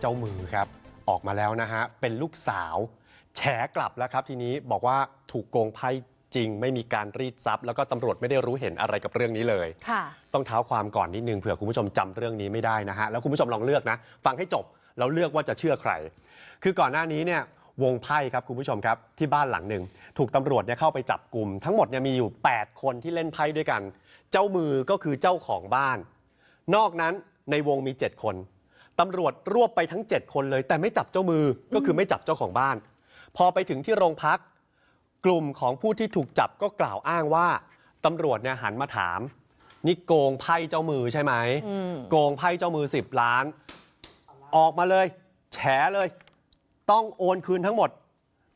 เจ้ามือครับ ออกมาแล้วนะฮะ เป็นลูกสาว แฉกลับแล้วครับทีนี้บอกว่าถูกโกงไพ่จริง ไม่มีการรีดทรัพย์ แล้วก็ตำรวจไม่ได้รู้เห็นอะไรกับเรื่องนี้เลย ค่ะ ต้องเท้าความก่อนนิดนึงเผื่อคุณผู้ชมจำเรื่องนี้ไม่ได้นะฮะ แล้วคุณผู้ชมลองเลือกนะ ฟังให้จบ แล้วเลือกว่าจะเชื่อใคร คือก่อนหน้านี้เนี่ยวงไพ่ครับคุณผู้ชมครับที่บ้านหลังหนึ่งถูกตำรวจเนี่ยเข้าไปจับกลุ่ม ทั้งหมดเนี่ยมีอยู่ 8 คนที่เล่นไพ่ด้วยกัน เจ้ามือก็คือเจ้าของบ้าน นอกนั้นในวงมี 7 คน ตำรวจรวบไปทั้ง 7 คนเลย แต่ไม่จับเจ้ามือก็คือไม่จับเจ้าของบ้าน พอไปถึงที่โรงพัก กลุ่มของผู้ที่ถูกจับก็กล่าวอ้างว่าตำรวจเนี่ยหันมาถาม นี่โกงไพ่เจ้ามือใช่ไหมโกงไพ่เจ้ามือ 10 ล้าน ออกมาเลย แฉเลย ต้องโอนคืนทั้งหมด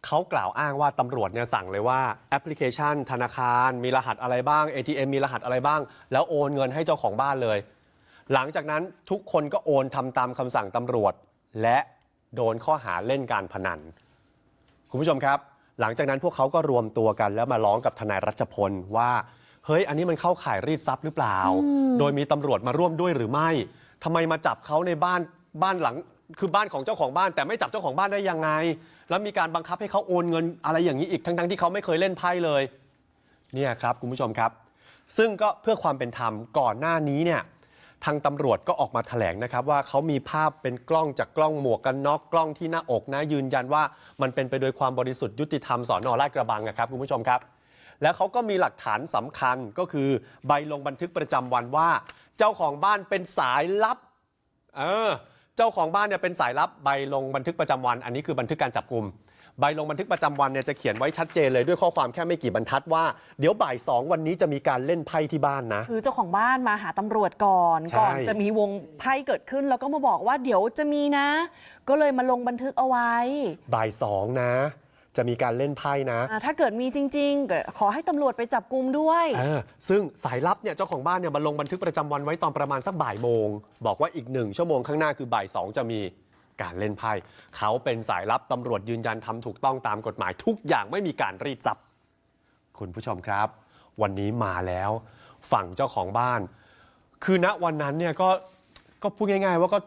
เขากล่าวอ้างว่าตำรวจเนี่ยสั่งเลยว่าแอปพลิเคชัน ธนาคาร มีรหัสอะไรบ้าง ATM มีรหัสอะไรบ้าง แล้วโอนเงินให้เจ้าของบ้านเลย หลังจากนั้นทุกคนก็โอนทำตามคำสั่งตำรวจ และโดนข้อหาเล่นการพนัน คุณผู้ชมครับ หลังจากนั้นพวกเขาก็รวมตัวกันแล้วมาร้องกับทนายรัชพลว่า เฮ้ย อันนี้มันเข้าข่ายรีดทรัพย์หรือเปล่า โดยมีตำรวจมาร่วมด้วยหรือไม่ทำไมมาจับเขาในบ้านบ้านหลังคือบ้านของเจ้าของบ้าน แต่ไม่จับเจ้าของบ้านได้ยังไง แล้วมีการบังคับให้เขาโอนเงินอะไรอย่างนี้อีกทั้งๆที่เขาไม่เคยเล่นไพ่เลย เนี่ยครับคุณผู้ชมครับ ซึ่งก็เพื่อความเป็นธรรมก่อนหน้านี้เนี่ย ทางตำรวจก็ออกมาแถลงนะครับว่าเขามีภาพเป็นกล้องจากกล้องหมวกกันน็อกกล้องที่หน้าอกนะยืนยันว่ามันเป็นไปโดยความบริสุทธิ์ยุติธรรมสอนอลาดกระบังนะครับคุณผู้ชมครับ แล้วเขาก็มีหลักฐานสำคัญก็คือใบลงบันทึกประจำวันว่า เจ้าของบ้านเป็นสายลับเออเจ้าของบ้านเนี่ยเป็นสายลับใบลงบันทึกประจำวัน อันนี้คือบันทึกการจับกลุ่ม ใบลงบันทึกประจำวันเนี่ยจะเขียนไว้ชัดเจนเลยด้วยข้อความแค่ไม่กี่บรรทัดว่าเดี๋ยวบ่ายสองวันนี้จะมีการเล่นไพ่ที่บ้านนะ คือเจ้าของบ้านมาหาตำรวจก่อนใช่ก่อนจะมีวงไพ่เกิดขึ้น แล้วก็มาบอกว่าเดี๋ยวจะมีนะ ก็เลยมาลงบันทึกเอาไว้ บ่ายสองนะจะมีการเล่นไพ่นะอ่าถ้าเกิดมีจริงๆก็ขอให้ตำรวจไปจับกลุ่มด้วยเออซึ่งสายลับเนี่ยเจ้าของบ้านเนี่ยมาลงบันทึกประจำวันไว้ตอนประมาณสักบ่ายโมง บอกว่าอีกหนึ่งชั่วโมงข้างหน้าคือบ่ายสองจะมี การเล่นไพ่เขาเป็นสายลับตำรวจยืนยันทำถูกต้องตามกฎหมายทุกอย่างไม่มีการรีดทรัพย์คุณผู้ชมครับ วันนี้มาแล้ว ฝั่งเจ้าของบ้าน คือณวันนั้นเนี่ยก็ก็พูดง่าย ๆ ว่าก็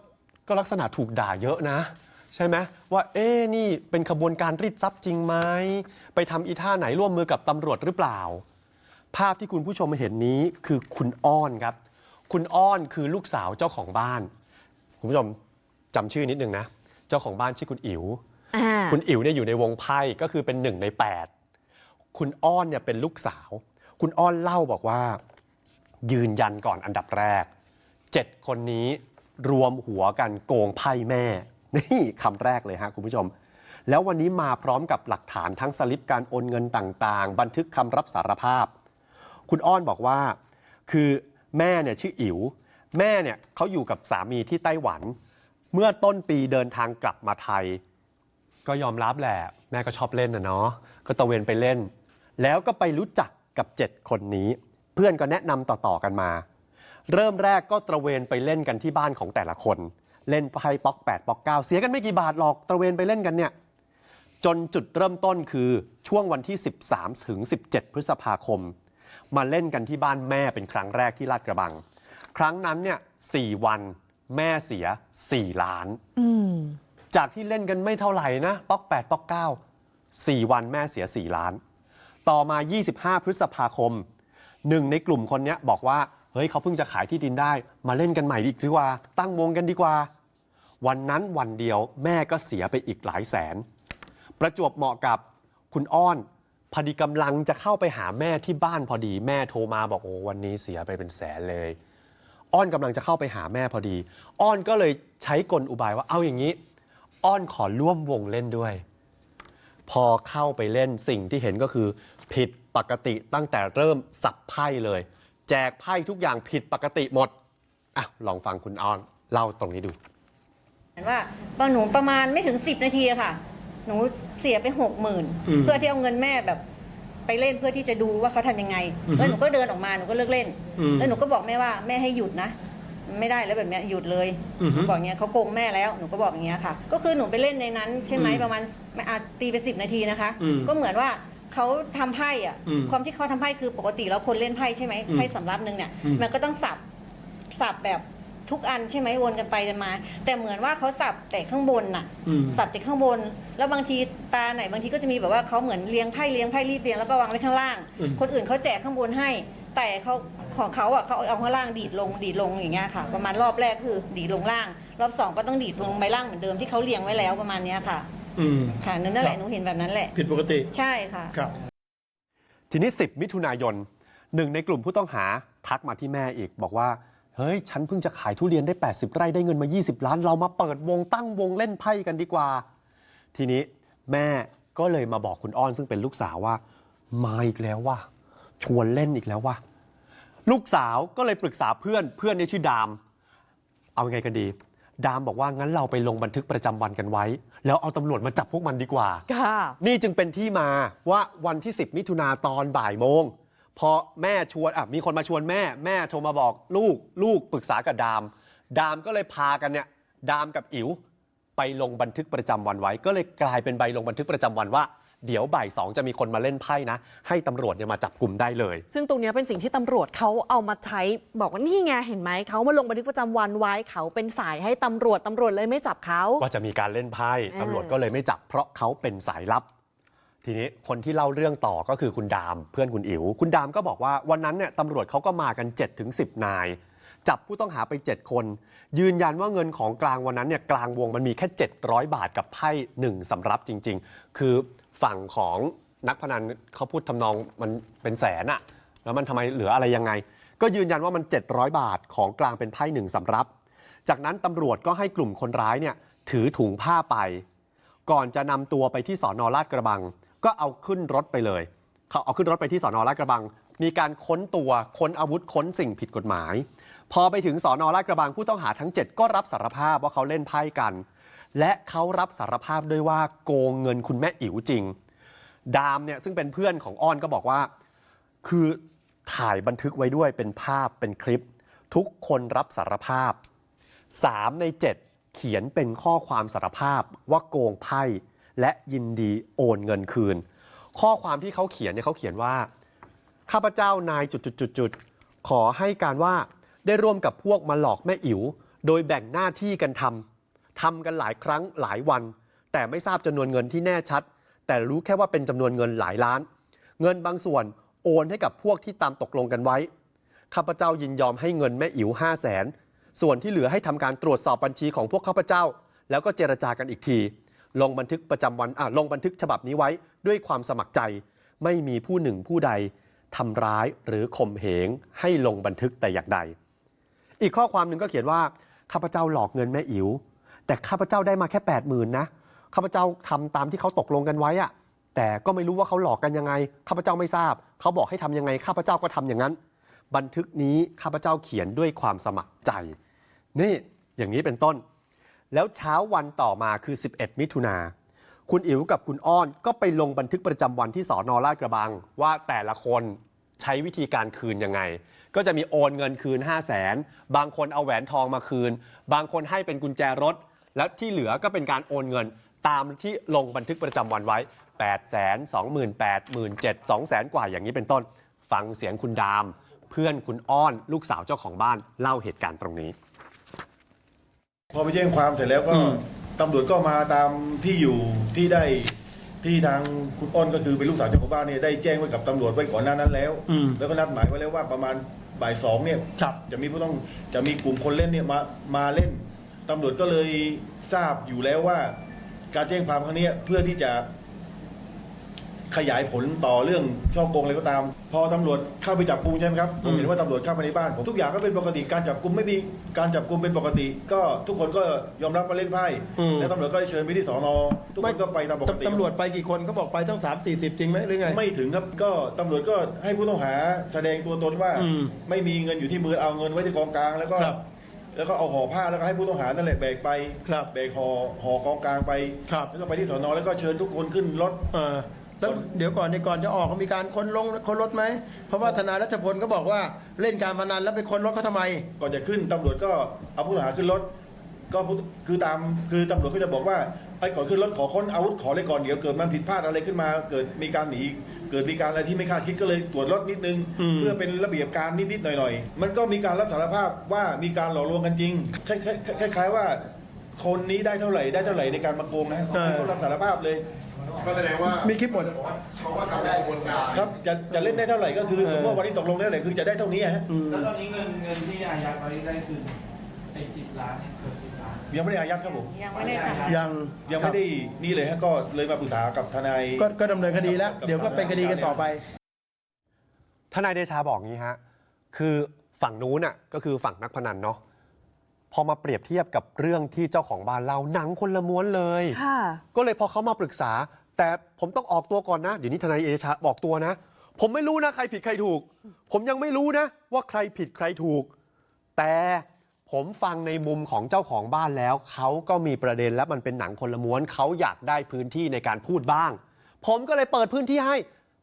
ก็ลักษณะถูกด่าเยอะนะ ใช่ไหมว่าเอ๊นี่เป็นขบวนการรีดทรัพย์จริงไหมไปทำอีท่าไหนร่วมมือกับตำรวจหรือเปล่า ภาพที่คุณผู้ชมเห็นนี้คือคุณอ้อนครับ คุณอ้อนคือลูกสาวเจ้าของบ้าน คุณผู้ชม จำชื่อนิดนึงนะ เจ้าของบ้านชื่อคุณอิ๋ว อ่าคุณอิ๋วเนี่ยอยู่ในวงไพ่ก็คือเป็นหนึ่งใน 8 คุณอ้อนเนี่ยเป็นลูกสาว คุณอ้อนเล่าบอกว่า ยืนยันก่อนอันดับแรก 7 คนนี้รวมหัวกันโกงไพ่แม่ นี่คำแรกเลยฮะคุณผู้ชม แล้ววันนี้มาพร้อมกับหลักฐานทั้งสลิปการโอนเงินต่างๆ บันทึกคำรับสารภาพ คุณอ้อนบอกว่า คือแม่เนี่ยชื่ออิ๋วแม่เนี่ยเขาอยู่กับสามีที่ไต้หวัน เมื่อต้นปีเดินทางกลับมาไทย ก็ยอมรับแหละแม่ก็ชอบเล่นนะเนาะก็ตะเวนไปเล่น แล้วก็ไปรู้จักกับ 7 คนนี้ เพื่อนก็แนะนำต่อ ๆ กันมา เริ่มแรกก็ตระเวนไปเล่นกันที่บ้านของแต่ละคน เล่นไพ่ป๊อก8ป๊อก9เสียกันไม่กี่บาทหรอกตระเวนไปเล่นกันเนี่ยจนจุดเริ่มต้นคือช่วงวันที่ 13 ถึง 17 พฤษภาคม มาเล่นกันที่บ้านแม่เป็นครั้งแรกที่ลาดกระบัง ครั้งนั้นเนี่ย4วัน แม่เสีย 4 ล้านอืมจากที่เล่นกันไม่เท่าไหร่นะ ป๊อก 8 ป๊อก 9 4 วันแม่เสีย 4 ล้าน ต่อมา 25 พฤษภาคม หนึ่งในกลุ่มคนเนี้ยบอกว่า เฮ้ยเขาเพิ่งจะขายที่ดินได้ มาเล่นกันใหม่ดีกว่า ตั้งวงกันดีกว่า วันนั้นวันเดียวแม่ก็เสียไปอีกหลายแสน ประจวบเหมาะกับคุณอ้อนพอดีกำลังจะเข้าไปหาแม่ที่บ้านพอดีแม่โทรมาบอกโอ้วันนี้เสียไปเป็นแสนเลย อ้อนกำลังจะเข้าไปหาแม่พอดี อ้อนก็เลยใช้กลอุบายว่าเอาอย่างนี้ อ้อนขอร่วมวงเล่นด้วย พอเข้าไปเล่นสิ่งที่เห็นก็คือ ผิดปกติตั้งแต่เริ่มสับไพ่เลย แจกไพ่ทุกอย่างผิดปกติหมดอะลองฟังคุณอ้อนเล่าตรงนี้ดูเห็นว่าตอนหนูประมาณไม่ถึงสิบนาทีอะค่ะ หนูเสียไปหกหมื่นอืมเพื่อที่เอาเงินแม่แบบ ไปเล่นเพื่อที่จะดูว่าเขาทำยังไงอือฮึแล้วหนูก็เดินออกมาหนูก็เลิกเล่น อืมแล้วหนูก็บอกแม่ว่าแม่ให้หยุดนะ ไม่ได้แล้วแบบเนี้ยหยุดเลยอือฮึหนูบอกเงี้ยเขาโกงแม่แล้วหนูก็บอกอย่างเงี้ยค่ะ ก็คือหนูไปเล่นในนั้น ใช่ไหมอืมประมาณไม่อาจตีไปสิบนาทีนะคะ อืมก็เหมือนว่าเขาทำไพ่อะอืมความที่เขาทำไพ่คือปกติแล้วคนเล่นไพ่ใช่ไหมอืมไพ่สำรับหนึ่งเนี่ยอืม มันก็ต้องสับสับแบบ ทุกอันใช่ไหมวนกันไปกันมา แต่เหมือนว่าเขาสับแต่ข้างบนน่ะ อืม สับแต่ข้างบน แล้วบางทีตาไหนบางทีก็จะมีแบบว่าเขาเหมือนเลี้ยงไพ่เลี้ยงไพ่รีบเรียงแล้วก็วางไว้ข้างล่าง อืม คนอื่นเขาแจกข้างบนให้ แต่เขาของเขาอะเขาเอาข้างล่างดีดลงดีดลงอย่างเงี้ยค่ะ ประมาณรอบแรกคือดีดลงล่าง รอบสองก็ต้องดีดลงไปล่างเหมือนเดิมที่เขาเลี้ยงไว้แล้วประมาณเนี้ยค่ะ อืม ค่ะนั่นแหละหนูเห็นแบบนั้นแหละ ผิดปกติใช่ค่ะ ครับ ทีนี้ 10 มิถุนายนหนึ่งในกลุ่มผู้ต้องหาทักมาที่แม่อีกบอกว่า เฮ้ย ฉันเพิ่งจะขายทุเรียนได้ 80 ไร่ได้เงินมา 20 ล้าน เรามาเปิดวงตั้งวงเล่นไพ่กันดีกว่า ทีนี้แม่ก็เลยมาบอกคุณอ้อนซึ่งเป็นลูกสาวว่า มาอีกแล้วว่า ชวนเล่นอีกแล้วว่า ลูกสาวก็เลยปรึกษาเพื่อนเพื่อนเนี่ยชื่อดาม เอาไงกันดี ดามบอกว่างั้นเราไปลงบันทึกประจำวันกันไว้ แล้วเอาตำรวจมาจับพวกมันดีกว่า ค่ะ นี่จึงเป็นที่มาว่าวันที่ 10 มิถุนาตอนบ่ายโมง พอแม่ชวนอะมีคนมาชวนแม่แม่โทรมาบอกลูกลูกปรึกษากับดาม ดามก็เลยพากันเนี่ยดามกับอิ๋วไปลงบันทึกประจำวันไว้ ก็เลยกลายเป็นใบลงบันทึกประจำวันว่า เดี๋ยวบ่ายสองจะมีคนมาเล่นไพ่นะ ให้ตำรวจเนี่ยมาจับกลุ่มได้เลย ซึ่งตรงเนี้ยเป็นสิ่งที่ตำรวจเขาเอามาใช้บอกว่านี่ไงเห็นไหมเขามาลงบันทึกประจำวันไว้เขาเป็นสายให้ตำรวจตำรวจเลยไม่จับเขา ว่าจะมีการเล่นไพ่อ่าตำรวจก็เลยไม่จับเพราะเขาเป็นสายลับ ทีนี้คนที่เล่าเรื่องต่อก็คือคุณดามเพื่อนคุณอิ๋วคุณดามก็บอกว่าวันนั้นเนี่ยตำรวจเขาก็มากัน7-10ถึง10นาย จับผู้ต้องหาไป 7 คน ยืนยันว่าเงินของกลางวันนั้นเนี่ยกลางวงมันมีแค่ 700 บาทกับไพ่หนึ่งสำรับจริง ๆ คือฝั่งของนักพนันเขาพูดทำนองมันเป็นแสนอะแล้วมันทำไมเหลืออะไรยังไง ก็ยืนยันว่ามัน 700 บาทของกลางเป็นไพ่หนึ่งสำรับ จากนั้นตำรวจก็ให้กลุ่มคนร้ายเนี่ยถือถุงผ้าไป ก่อนจะนำตัวไปที่สอนอลาดกระบัง ก็เอาขึ้นรถไปเลย เขาเอาขึ้นรถไปที่สอนอลาดกระบัง มีการค้นตัวค้นอาวุธค้นสิ่งผิดกฎหมาย พอไปถึงสอนอลาดกระบังผู้ต้องหาทั้ง 7 ก็รับสารภาพว่าเขาเล่นไพ่กัน และเขารับสารภาพด้วยว่าโกงเงินคุณแม่อิ๋วจริง ดามเนี่ยซึ่งเป็นเพื่อนของอ้อนก็บอกว่า คือถ่ายบันทึกไว้ด้วยเป็นภาพเป็นคลิป ทุกคนรับสารภาพ 3 ใน 7 เขียนเป็นข้อความสารภาพว่าโกงไพ่ และยินดีโอนเงินคืน ข้อความที่เขาเขียนเนี่ยเขาเขียนว่า ข้าพเจ้านายจุดๆๆๆขอให้การว่าได้ร่วมกับพวกมาหลอกแม่อิ๋วโดยแบ่งหน้าที่กันทำทำกันหลายครั้งหลายวัน แต่ไม่ทราบจำนวนเงินที่แน่ชัด แต่รู้แค่ว่าเป็นจำนวนเงินหลายล้าน เงินบางส่วนโอนให้กับพวกที่ตามตกลงกันไว้ ข้าพเจ้ายินยอมให้เงินแม่อิ๋ว5 0 0แสนส่วนที่เหลือให้ทำการตรวจสอบบัญชีของพวกข้าพเจ้า แล้วก็เจรจากันอีกที ลงบันทึกประจำวันอะลงบันทึกฉบับนี้ไว้ด้วยความสมัครใจ ไม่มีผู้หนึ่งผู้ใดทำร้ายหรือข่มเหงให้ลงบันทึกแต่อย่างใด อีกข้อความหนึ่งก็เขียนว่าข้าพเจ้าหลอกเงินแม่อิ๋วแต่ข้าพเจ้าได้มาแค่8 0,000ื่นนะข้าพเจ้าทำตามที่เขาตกลงกันไว้อะแต่ก็ไม่รู้ว่าเขาหลอกกันยังไงข้าพเจ้าไม่ทราบ เขาบอกให้ทำยังไงข้าพเจ้าก็ทำอย่างนั้น บันทึกนี้ข้าพเจ้าเขียนด้วยความสมัครใจ นี่อย่างนี้เป็นต้น แล้วเช้าวันต่อมาคือ 11 มิถุนาคุณอิ๋วกับคุณอ้อนก็ไปลงบันทึกประจำวันที่สอนอลาดกระบัง ว่าแต่ละคนใช้วิธีการคืนยังไง ก็จะมีโอนเงินคืน 5 0 0แสนบางคนเอาแหวนทองมาคืน บางคนให้เป็นกุญแจรถ แล้วที่เหลือก็เป็นการโอนเงินตามที่ลงบันทึกประจำวันไว้ 8 0 0 0 0 0 28 0 0 0 7 2 0 0 0กว่าอย่างนี้เป็นต้น ฟังเสียงคุณดาม เพื่อนคุณอ้อนลูกสาวเจ้าของบ้านเล่าเหตุการณ์ตรงนี้ พอไปแจ้งความเสร็จแล้วก็อืม ตำรวจก็มาตามที่อยู่ที่ได้ที่ทางคุณอ้นก็คือเป็นลูกสาวเจ้าของบ้านเนี่ยได้แจ้งไว้กับตำรวจไว้ก่อนหน้านั้นแล้ว อืมแล้วก็นัดหมายไว้แล้วว่าประมาณบ่ายสองเนี่ย ครับ จะมีผู้ต้องจะมีกลุ่มคนเล่นเนี่ยมามาเล่นตำรวจก็เลยทราบอยู่แล้วว่า การแจ้งความครั้งเนี้ยเพื่อที่จะ ขยายผลต่อเรื่องช่อโกงอะไรก็ตาม พอตำรวจเข้าไปจับกุมใช่ไหมครับผมเห็นว่าตำรวจเข้ามาในบ้านผมทุกอย่างก็เป็นปกติการจับกุมไม่มีการจับกุมเป็นปกติ ก็ทุกคนก็ยอมรับว่าเล่นไพ่อืม แล้วตำรวจก็ได้เชิญไปที่สอนอทุกคนก็ไปตามปกติ ตำรวจไปกี่คนเขาบอกไปต้องสามสี่สิบจริงไหมหรือไง ไม่ถึงครับก็ตำรวจก็ให้ผู้ต้องหาแสดงตัวตนว่า อืมไม่มีเงินอยู่ที่มือเอาเงินไว้ที่กองกลางแล้วก็ ครับแล้วก็เอาห่อผ้าแล้วก็ให้ผู้ต้องหานั่นแหละแบกไปครับแบกห่อห่อกองกลางไปครับ แล้วก็ไปที่สอนอแล้วก็เชิญทุกคนขึ้นรถ เออ แล้วเดี๋ยวก่อนเนี่ยก่อนจะออกมีการค้นลงค้นรถไหม เพราะว่าธนายรัชพลก็บอกว่าเล่นการพนันแล้วไปค้นรถเขาทำไม ก่อนจะขึ้นตำรวจก็เอาผู้ต้องหาขึ้นรถ ก็พูดคือตามคือตำรวจก็จะบอกว่าไอ้ก่อนขึ้นรถขอค้นอาวุธขอเลยก่อนเดี๋ยวเกิดมันผิดพลาดอะไรขึ้นมา เกิดมีการหนีเกิดมีการอะไรที่ไม่คาดคิดก็เลยตรวจรถนิดนึง อืม เพื่อเป็นระเบียบการนิดๆหน่อยๆ มันก็มีการรับสารภาพว่ามีการหลอกลวงกันจริงคล้ายๆคล้ายๆว่า คนนี้ได้เท่าไหร่ได้เท่าไหร่ในการมาโกงนะเขารับสารภาพเลย ก็แสดงว่ามีคลิปหมด เขาก็ทำได้กระบวนการครับจะจะเล่นได้เท่าไหร่ก็คือสมมติว่าวันนี้ตกลงได้เท่าไหร่คือจะได้เท่านี้ฮะอืมแล้วตอนนี้เงินเงินที่อายัดไว้ได้คืนไอ้สิบล้านเนี่ยเกือบสิบล้าน ยังไม่ได้อายัดครับผมยังไม่ได้ทำ ยังยังไม่ได้นี่เลยฮะก็เลยมาปรึกษากับทนาย ก็ก็ดำเนินคดีแล้ว เดี๋ยวก็เป็นคดีกันต่อไป ทนายเดชาบอกงี้ฮะ คือฝั่งนู้นน่ะก็คือฝั่งนักพนันเนาะ พอมาเปรียบเทียบกับเรื่องที่เจ้าของบ้านเล่าหนังคนละม้วนเลยค่ะก็เลยพอเขามาปรึกษา แต่ผมต้องออกตัวก่อนนะเดี๋ยวนี้ทนายเดชาบอกตัวนะ ผมไม่รู้นะใครผิดใครถูก ผมยังไม่รู้นะ ว่าใครผิดใครถูก แต่ผมฟังในมุมของเจ้าของบ้านแล้วเขาก็มีประเด็นและมันเป็นหนังคนละม้วนเขาอยากได้พื้นที่ในการพูดบ้าง ผมก็เลยเปิดพื้นที่ให้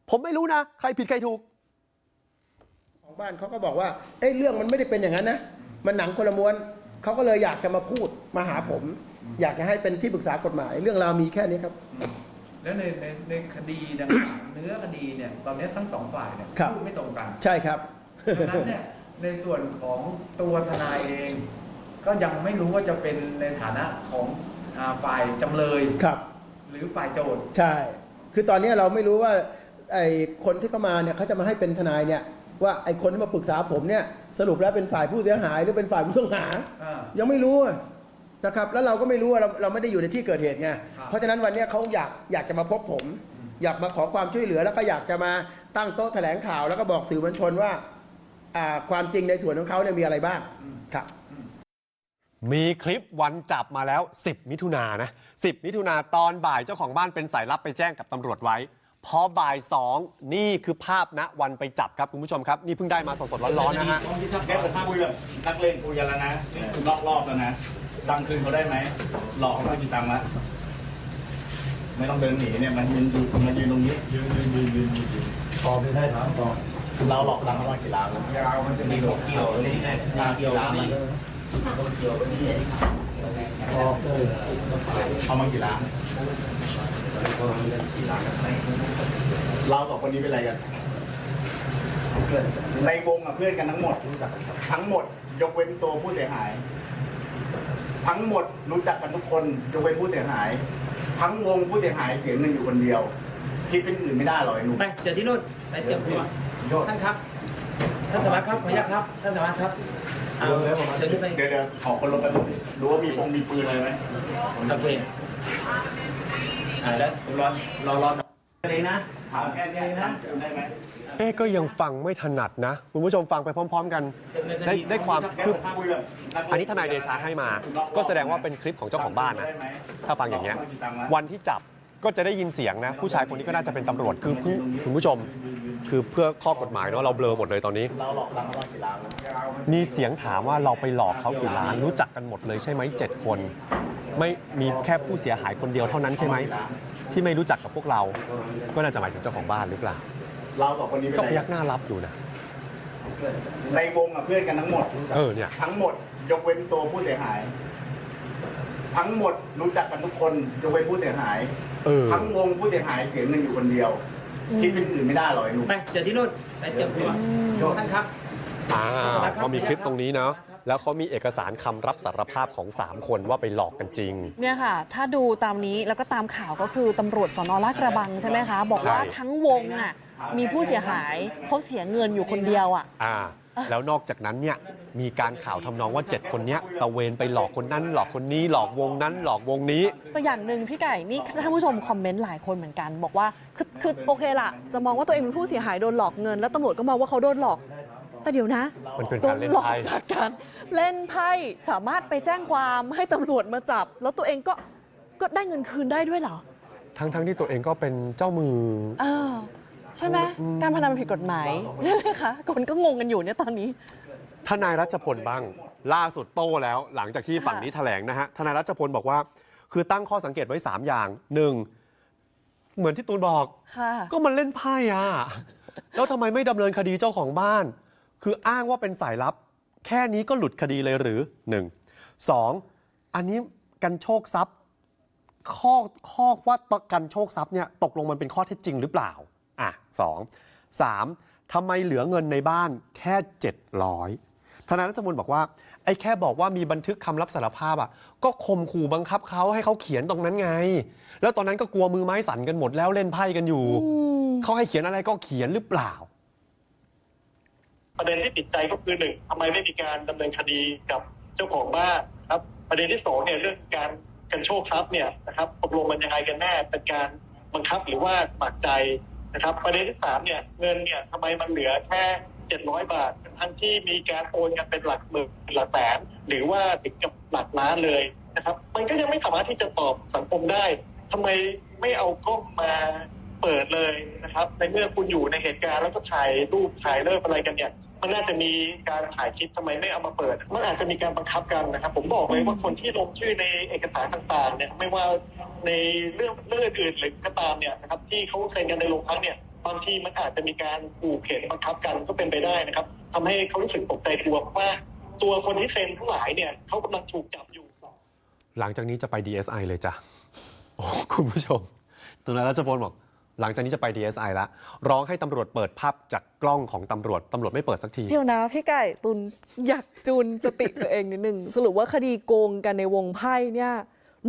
ผมไม่รู้นะ ใครผิดใครถูก ของบ้านเขาก็บอกว่า เอ้ยเรื่องมันไม่ได้เป็นอย่างนั้นนะ มันหนังคนละม้วน เขาก็เลยอยากจะมาพูดมาหาผม อยากจะให้เป็นที่ปรึกษากฎหมาย เรื่องราวมีแค่นี้ครับ แล้วในในในคดีดังกล่าว เนื้อคดีเนี่ยตอนนี้ทั้งสองฝ่ายเนี่ยครับ พูดไม่ตรงกันใช่ครับ ดังนั้นเนี่ยในส่วนของตัวทนายเอง ก็ยังไม่รู้ว่าจะเป็นในฐานะของอ่าฝ่ายจำเลย ครับ หรือฝ่ายโจทย์ใช่ คือตอนนี้เราไม่รู้ว่าไอ้คนที่เข้ามาเนี่ยเขาจะมาให้เป็นทนายเนี่ยว่าไอ้คนที่มาปรึกษาผมเนี่ยสรุปแล้วเป็นฝ่ายผู้เสียหายหรือเป็นฝ่ายผู้ต้องหา อ่ายังไม่รู้อะ นะครับแล้วเราก็ไม่รู้ว่าเราเราไม่ได้อยู่ในที่เกิดเหตุไงครับเพราะฉะนั้นวันเนี้ยเขาอยากอยากจะมาพบผม อยากมาขอความช่วยเหลือแล้วก็อยากจะมาตั้งโต๊ะแถลงข่าว แล้วก็บอกสื่อมวลชนว่าอ่าความจริงในส่วนของเขาเนี่ยมีอะไรบ้างครับ มีคลิปวันจับมาแล้ว 10 มิถุนายนนะ 10 มิถุนาตอนบ่ายเจ้าของบ้านเป็นสายลับไปแจ้งกับตำรวจไว้ พอบ่าย 2 นี่คือภาพณวันไปจับครับคุณผู้ชมครับ นี่เพิ่งได้มาสดๆร้อนๆนะฮะเนี่ยผมคุยกับนักเล่นคุยกันแล้วนะ นี่คือนอกรอบแล้วนะ ตังคืนเขาได้ไหมหลอกเขาได้กี่ตังค์ละไม่ต้องเดินหนีเนี่ยมันยืนอยู่มันยืนตรงนี้ยืนยืนยืนยืนยืนตอบไม่ได้ถามตอบเราหลอกตังเขามากี่ล้านยาวมันจะมีหกเกี่ยวนี่ไงเกี่ยวล้านมันเกี่ยวเอามากี่ล้านเราสองคนนี้เป็นอะไรกันในวงอะเพื่อนกันทั้งหมด ทั้งหมดยกเว้นตัวผู้เสียหาย ทั้งหมดรู้จักกันทุกคนยกเว้นผู้เสียหาย ทั้งวงผู้เสียหายเสียเงินอยู่คนเดียว คิดเป็นอื่นไม่ได้หรอกไอ้หนุ่มไปเจอที่นู่นไปเตรียมตัวท่านครับท่านสารวัตรครับขออนุญาตครับท่านสารวัตรครับเอาเชิญขึ้นไปเดี๋ยวเดี๋ยวขอคนลงไปดูว่ามีพงมีปืนอะไรไหมโอเคอ่าแล้วผมรอรอรอสัก เลยนะถามแค่เนี้ยนะได้ไหมเอ๊ะก็ยังฟังไม่ถนัดนะ คุณผู้ชมฟังไปพร้อม ๆ กัน ได้ได้ความเดี๋ยวคือผมคุยกับกเล่อันนี้ทนายเดชาให้มา ก็แสดงว่าเป็นคลิปของเจ้าของบ้านนะ ถ้าฟังอย่างเงี้ย วันที่จับก็จะได้ยินเสียงนะ ผู้ชายคนนี้ก็น่าจะเป็นตำรวจคือคือคุณผู้ชม คือเพื่อข้อกฎหมายเนาะเราเบลอหมดเลยตอนนี้เราหลอกตังค์เขามากี่ล้านมีเสียงถามว่าเราไปหลอกเขากี่ล้านรู้จักกันหมดเลยใช่ไหมเจ็ดคน ไม่มีแค่ผู้เสียหายคนเดียวเท่านั้นใช่ไหม ที่ไม่รู้จักกับพวกเรา ก็น่าจะหมายถึงเจ้าของบ้านหรือเปล่า เราสองคนนี้เป็นก็อะไรพยักหน้ารับอยู่นะ ในวงอะเพื่อนกันทั้งหมด เออเนี่ย ทั้งหมด ยกเว้นตัวผู้เสียหาย ทั้งหมดรู้จักกันทุกคนยกเว้นผู้เสียหาย เออ ทั้งวงผู้เสียหายเสียเงินอยู่คนเดียว คิดเป็นอื่นไม่ได้หรอกไอ้หนุ่มไปเจอที่นู่นไปเตรียมตัวท่านครับ อ่าพอมีคลิปตรงนี้เนาะ แล้วเขามีเอกสารคำรับสารภาพของ 3 คนว่าไปหลอกกันจริง เนี่ยค่ะ ถ้าดูตามนี้แล้วก็ตามข่าวก็คือตำรวจสนลาดกระบังใช่ไหมคะ บอกว่าใช่ทั้งวงอะมีผู้เสียหายเขาเสียเงินอยู่คนเดียวอะ อ่าแล้วนอกจากนั้นเนี่ยมีการข่าวทำนองว่า 7 คนเนี้ยตะเวนไปหลอกคนนั้น หลอกคนนี้หลอกวงนั้น หลอกวงนี้ ตัวอย่างหนึ่งพี่ไก่นี่ท่านผู้ชมคอมเมนต์หลายคนเหมือนกัน บอกว่าคือคือโอเคล่ะจะมองว่าตัวเองเป็นผู้เสียหายโดนหลอกเงิน แล้วตำรวจก็มองว่าเขาโดนหลอก แต่เดี๋ยวนะมันเป็นโดการนเล่นหลอกไพ่จากการเล่นไพ่สามารถไปแจ้งความให้ตำรวจมาจับ แล้วตัวเองก็ก็ได้เงินคืนได้ด้วยเหรอ ทั้งทั้งที่ตัวเองก็เป็นเจ้ามือ เออใช่ไหมการพนันมันผิดกฎหมาย ใช่ไหมคะคนก็งงกันอยู่เนี่ยตอนนี้ ทนายรัชพลบ้าง ล่าสุดโต้แล้ว หลังจากที่ฝั่งนี้แถลงนะฮะทนายรัชพลบอกว่า คือตั้งข้อสังเกตไว้ 3 อย่างหนึ่งเหมือนที่ตูนบอก ค่ะ ก็มันเล่นไพ่อะแล้วทำไมไม่ดำเนินคดีเจ้าของบ้าน คืออ้างว่าเป็นสายลับ แค่นี้ก็หลุดคดีเลยหรือหนึ่งสองอันนี้กันโชคทรัพย์ ข้อข้อว่ากันโชคทรัพย์เนี่ยตกลงมันเป็นข้อเท็จจริงหรือเปล่า อะสองสามทำไมเหลือเงินในบ้านแค่ 700ทนายรัชมนบอกว่า ไอ้แค่บอกว่ามีบันทึกคำรับสารภาพอะก็ข่มขู่บังคับเขาให้เขาเขียนตรงนั้นไง แล้วตอนนั้นก็กลัวมือไม้สั่นกันหมดแล้วเล่นไพ่กันอยู่เขาให้เขียนอะไรก็เขียนหรือเปล่า ประเด็นที่ติดใจก็คือหนึ่งทำไมไม่มีการดำเนินคดีกับเจ้าของบ้านครับ ประเด็นที่สองเนี่ยเรื่องการกันโชคทรัพย์เนี่ยนะครับตกลงมันยังไงกันแน่เป็นการบังคับหรือว่าสมัครใจนะครับ ประเด็นที่สามเนี่ยเงินเนี่ยทำไมมันเหลือแค่เจ็ดร้อยบาททั้งที่มีการโอนกันเป็นหลักหมื่นหลักแสนหรือว่าถึงกับหลักล้านเลยนะครับ มันก็ยังไม่สามารถที่จะตอบสังคมได้ทำไมไม่เอากล้องมาเปิดเลยนะครับ ในเมื่อคุณอยู่ในเหตุการณ์แล้วก็ถ่ายรูปถ่ายเลิกอะไรกันเนี่ย มันน่าจะมีการถ่ายคลิปทำไมไม่เอามาเปิด มันอาจจะมีการบังคับกันนะครับ ผมบอกเลยว่าคนที่ลงชื่อในเอกสารต่างๆเนี่ยไม่ว่าในเรื่องเรื่องอื่นหรือก็ตามเนี่ยนะครับที่เขาเซ็นกันในโรงพักเนี่ยบางทีมันอาจจะมีการขู่เข็นบังคับกันก็เป็นไปได้นะครับทำให้เขารู้สึกตกใจกลัวเพราะว่าตัวคนที่เซ็นทั้งหลายเนี่ยเขากำลังถูกจับอยู่ หลังจากนี้จะไป DSI เลยจ้ะโอ้คุณผู้ชมตรงนั้นรัชพลบอก หลังจากนี้จะไป DSI แล้วร้องให้ตำรวจเปิดภาพจากกล้องของตำรวจตำรวจไม่เปิดสักที เดี๋ยวนะพี่ไก่ตุนอยากจูนสติตัวเองนิดนึง สรุปว่าคดีโกงกันในวงไพ่เนี่ย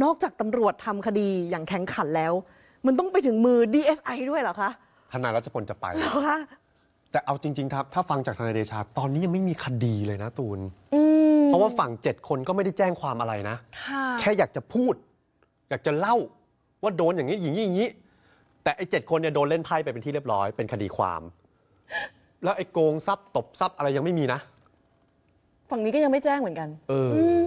นอกจากตำรวจทำคดีอย่างแข็งขันแล้ว มันต้องไปถึงมือ DSI ด้วยเหรอคะทนายรัชพลจะไป เหรอคะแต่เอาจริงๆครับถ้าฟังจากทนายเดชา ตอนนี้ยังไม่มีคดีเลยนะตูน อืมเพราะว่าฝั่งเจ็ดคนก็ไม่ได้แจ้งความอะไรนะ ค่ะ แค่อยากจะพูด อยากจะเล่าว่าโดนอย่างนี้อย่างนี้อย่างนี้ แต่ไอ้เจ็ดคนเนี่ยโดนเล่นไพ่ไปเป็นที่เรียบร้อยเป็นคดีความ แล้วไอ้โกงทรัพย์ตบทรัพย์อะไรยังไม่มีนะ ฝั่งนี้ก็ยังไม่แจ้งเหมือนกัน เออออืม